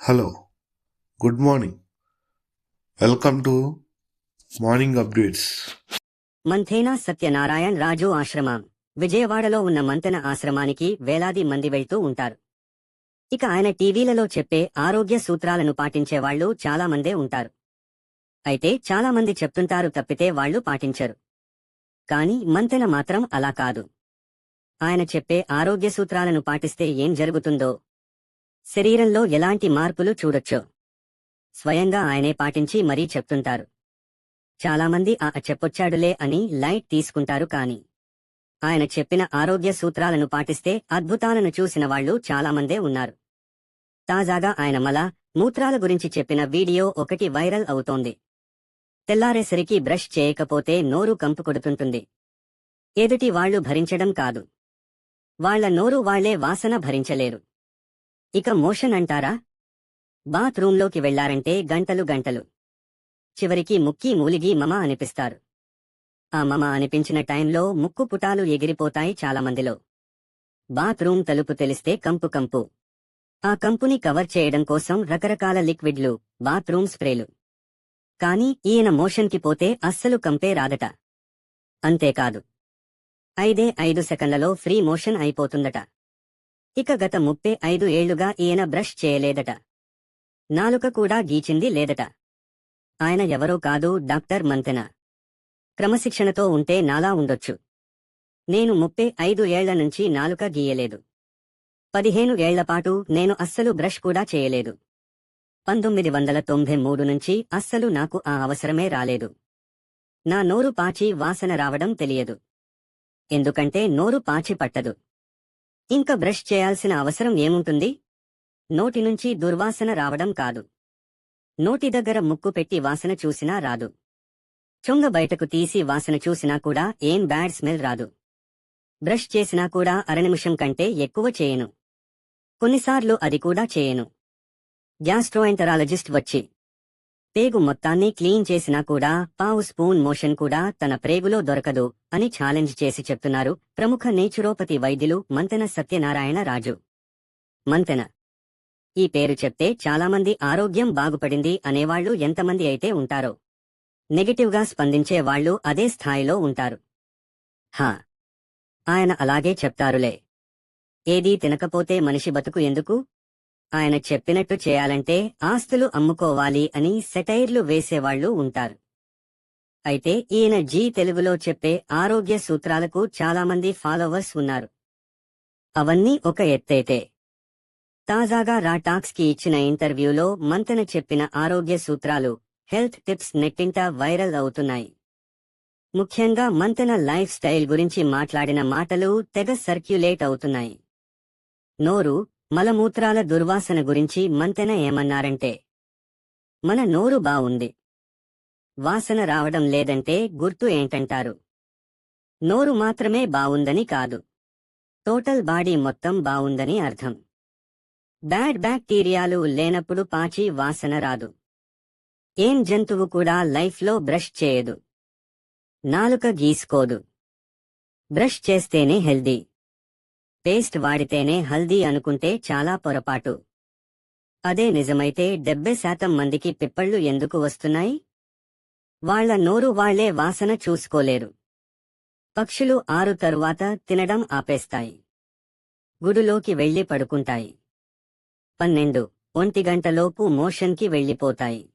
Hello good morning welcome to morning updates Manthena Satyanarayan Raju ఆశ్రమం. విజయవాడలో ఉన్న మంతెన ఆశ్రమానికి వేలాది మంది వెళ్తూ ఉంటారు. ఇక ఆయన టీవీలలో చెప్పే ఆరోగ్య సూత్రాలను పాటించేవాళ్ళు చాలా మందే ఉంటారు. అయితే చాలా మంది చెప్తుంటారు తప్పితే వాళ్ళు పాటించరు. కాని మంతెన మాత్రం అలా కాదు. ఆయన చెప్పే ఆరోగ్య సూత్రాలను పాటిస్తే ఏం జరుగుతుందో శరీరంలో ఎలాంటి మార్పులు చూడొచ్చో? స్వయంగా ఆయనే పాటించి మరీ చెప్తుంటారు. చాలామంది ఆ చెప్పొచ్చాడులే అని లైట్ తీసుకుంటారు కాని ఆయన చెప్పిన ఆరోగ్య సూత్రాలను పాటిస్తే అద్భుతాలను చూసిన వాళ్ళు చాలామందే ఉన్నారు. తాజాగా ఆయన మల మూత్రాల గురించి చెప్పిన వీడియో ఒకటి వైరల్ అవుతోంది. తెల్లారేసరికి బ్రష్ చేయకపోతే నోరు కంపు కొడుతుంటుంది. ఎదుటి వాళ్ళు భరించడం కాదు. వాళ్ళ నోరు వాళ్ళే వాసన భరించలేరు. ఇక మోషన్ అంటారా? బాత్రూంలోకి వెళ్ళారంటే గంటలు గంటలు. చివరికి ముక్కి మూలిగి మమ అనిపిస్తారు. ఆ మమ అనిపించిన టైంలో ముక్కు పుటాలు ఎగిరిపోతాయి చాలామందిలో. బాత్రూం తలుపు తెలిస్తే కంపు కంపు. ఆ కంపుని కవర్ చేయడం కోసం రకరకాల లిక్విడ్లు బాత్రూం స్ప్రేలు. కాని ఈయన మోషన్కి పోతే అస్సలు కంపే రాదట. అంతేకాదు. ఐదే ఐదు సెకండ్లలో ఫ్రీ మోషన్ అయిపోతుందట. ఇక గత ముప్పై ఐదు ఏళ్ళుగా ఈయన బ్రష్ చేయలేదట. నాలుక కూడా గీచింది లేదట. ఆయన ఎవరో కాదు డాక్టర్ మంతెన. క్రమశిక్షణతో ఉంటే నాలా ఉండొచ్చు. నేను ముప్పై ఐదు ఏళ్ళ నుంచి నాలుక గీయలేదు. పదిహేను ఏళ్ళపాటు నేను అస్సలు బ్రష్ కూడా చేయలేదు. పంతొమ్మిది వందల తొంభై మూడు నుంచి అస్సలు నాకు ఆ అవసరమే రాలేదు. నా నోరు పాచి వాసన రావడం తెలియదు. ఎందుకంటే నోరు పాచి పట్టదు. ఇంక బ్రష్ చేయాల్సిన అవసరం ఏముంటుంది? నోటి నుంచి దుర్వాసన రావడం కాదు. నోటి దగ్గర ముక్కు పెట్టి వాసన చూసినా రాదు. చొంగ బయటకు తీసి వాసన చూసినా కూడా ఏం బ్యాడ్ స్మెల్ రాదు. బ్రష్ చేసినా కూడా అరనిమిషం కంటే ఎక్కువ చేయను. కొన్నిసార్లు అది కూడా చేయను. గ్యాస్ట్రోఎంటరాలజిస్ట్ వచ్చి పేగు మొత్తాన్ని క్లీన్ చేసినా కూడా పావు స్పూన్ మోషన్ కూడా తన ప్రేగులో దొరకదు అని ఛాలెంజ్ చేసి చెప్తున్నారు ప్రముఖ నేచురోపతి వైద్యులు మంతెన సత్యనారాయణ రాజు. మంతెన. ఈ పేరు చెప్తే చాలామంది ఆరోగ్యం బాగుపడింది అనేవాళ్ళు ఎంతమంది అయితే ఉంటారో. నెగిటివ్గా స్పందించే వాళ్ళు అదే స్థాయిలో ఉంటారు. హా. ఆయన అలాగే చెప్తారులే. ఏదీ తినకపోతే మనిషి బతుకు ఎందుకు? ఆయన చెప్పినట్టు చేయాలంటే ఆస్తులు అమ్ముకోవాలి అని సెటైర్లు వేసేవాళ్ళు ఉంటారు. అయితే ఈయన జీ తెలుగులో చెప్పే ఆరోగ్య సూత్రాలకు చాలామంది ఫాలోవర్స్ ఉన్నారు. అవన్నీ ఒక ఎత్తైతే. తాజాగా రాటాక్స్కి ఇచ్చిన ఇంటర్వ్యూలో మంతెన చెప్పిన ఆరోగ్య సూత్రాలు హెల్త్ టిప్స్ నెట్టింట వైరల్ అవుతున్నాయి. ముఖ్యంగా మంతెన లైఫ్ స్టైల్ గురించి మాట్లాడిన మాటలు తెగ సర్క్యులేట్ అవుతున్నాయి. నోరు మలమూత్రాల దుర్వాసన గురించి మంతెన ఏమన్నారంటే మన నోరు బావుంది. వాసన రావడం లేదంటే గుర్తు ఏంటంటారు? నోరు మాత్రమే బావుందని కాదు. టోటల్ బాడీ మొత్తం బావుందని అర్థం. బ్యాడ్ బ్యాక్టీరియాలు లేనప్పుడు పాచి వాసన రాదు. ఏం జంతువు కూడా లైఫ్లో బ్రష్ చేయదు. నాలుక గీసుకోదు. బ్రష్ చేస్తేనే హెల్దీ. పేస్ట్ వాడితేనే హల్దీ అనుకుంటే చాలా పొరపాటు. అదే నిజమైతే డెబ్బై శాతం మందికి పిప్పళ్ళు ఎందుకు వస్తున్నాయి? వాళ్ళ నోరు వాళ్ళే వాసన చూసుకోలేరు. పక్షులు ఆరు తరువాత తినడం ఆపేస్తాయి. గుడులోకి వెళ్ళి పడుకుంటాయి. పన్నెండు ఒంటి గంటలోపు మోషన్కి వెళ్ళిపోతాయి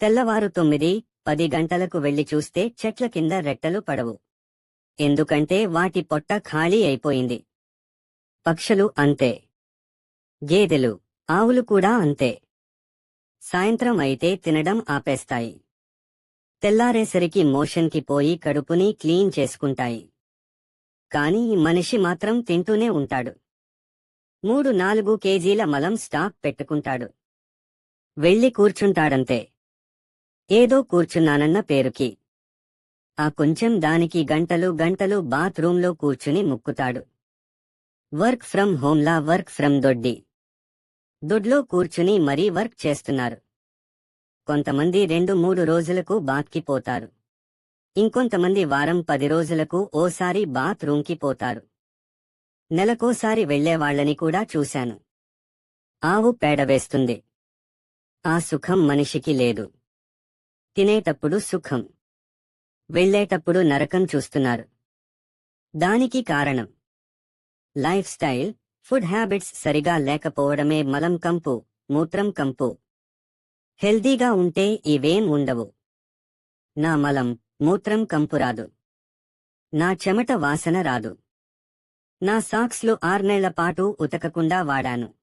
తెల్లవారు తొమ్మిది పది గంటలకు వెళ్ళి చూస్తే చెట్ల కింద రెట్టలు పడవు. ఎందుకంటే వాటి పొట్ట ఖాళీ అయిపోయింది. పక్షులు అంతే. గేదెలు ఆవులు కూడా అంతే. సాయంత్రం అయితే తినడం ఆపేస్తాయి. తెల్లారేసరికి మోషన్కి పోయి కడుపుని క్లీన్ చేసుకుంటాయి. కాని మనిషి మాత్రం తింటూనే ఉంటాడు. మూడు నాలుగు కేజీల మలం స్టాక్ పెట్టుకుంటాడు. వెళ్ళి కూర్చుంటాడంతే. ఏదో కూర్చున్నానన్న పేరుకి. ఆ కొంచెం దానికి గంటలు గంటలు బాత్రూంలో కూర్చుని ముక్కుతాడు. వర్క్ ఫ్రం హోమ్లా వర్క్ ఫ్రం దొడ్డి. దొడ్లో కూర్చుని మరీ వర్క్ చేస్తున్నారు. కొంతమంది రెండు మూడు రోజులకు బాత్కి పోతారు. ఇంకొంతమంది వారం పది రోజులకు ఓసారి బాత్ రూమ్కి పోతారు. నెలకోసారి వెళ్ళేవాళ్ళని కూడా చూశాను. ఆవు పేడ వేస్తుంది. ఆ సుఖం మనిషికి లేదు. తినేటప్పుడు సుఖం. వెళ్ళేటప్పుడు నరకం చూస్తున్నారు. దానికి కారణం. లైఫ్ స్టైల్ ఫుడ్ హ్యాబిట్స్ సరిగా లేకపోవడమే మలం కంపు మూత్రం కంపు. హెల్దీగా ఉంటే ఇవేం ఉండవు. నా మలం మూత్రం కంపు రాదు. నా చెమట వాసన రాదు. నా సాక్స్లు ఆర్నెళ్ళ పాటు ఉతకకుండా వాడాను.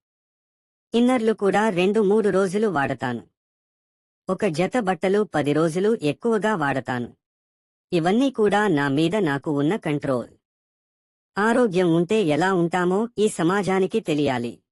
ఇన్నర్లు కూడా రెండు మూడు రోజులు వాడతాను. ఒక జత బట్టలు పది రోజులు ఎక్కువగా వాడతాను. ఇవన్నీ కూడా నా మీద నాకు ఉన్న కంట్రోల్. ఆరోగ్యం ఉంటే ఎలా ఉంటామో ఈ సమాజానికి తెలియాలి.